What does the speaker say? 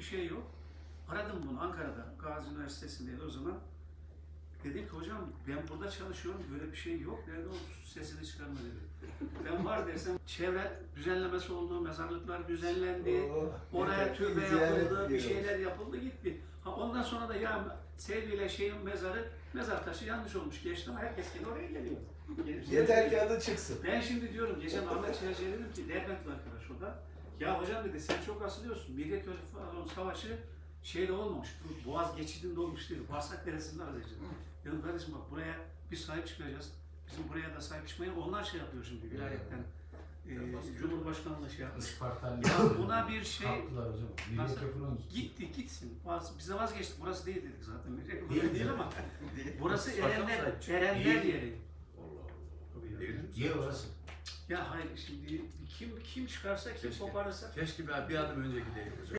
bir şey yok. Aradım bunu Ankara'da, Gazi Üniversitesi'ndeydi o zaman. Dedim ki hocam ben burada çalışıyorum, böyle bir şey yok. Nerede o sesini çıkarma dedi. Ben var desem çevre düzenlemesi oldu, mezarlıklar düzenlendi. Oo, Oraya türbe yapıldı, bir şeyler yapıldı gitti. Ha ondan sonra da ya Selvi ile şeyin mezarı, mezar taşı yanlış olmuş geçti ama herkes gene oraya geliyor. Yeter ki adı çıksın. Ben şimdi diyorum, geçen Ahmet Çayacı'ya dedim ki, Derbentli arkadaş o da. Ya hocam dedi, sen çok asılıyorsun. Millet Örfü Savaşı şeyde olmamış, bu Boğaz geçidinde olmuş değil. Bağırsak Deresi'nde arayacağız. Dedim kardeşim bak buraya bir sahip çıkacağız. Bizim buraya da sahip çıkmaya onlar şey yapıyor şimdi vilayetten. Ee, Cumhurbaşkanlığı şey yapmış. Ispartalı. Ya buna bir şey Haklılar hocam. Nasıl? Yapılan gitti. gitsin. Bazı- Bize vazgeçtik. Burası değil dedik zaten. Değil Değil, değil ama burası erenler, erenler yeri. Allah Allah. Tabii ya. Yer orası. Ya hayır şimdi kim kim çıkarsa kim Keşke. koparırsa Keşke bir, bir adım önce gideyim hocam.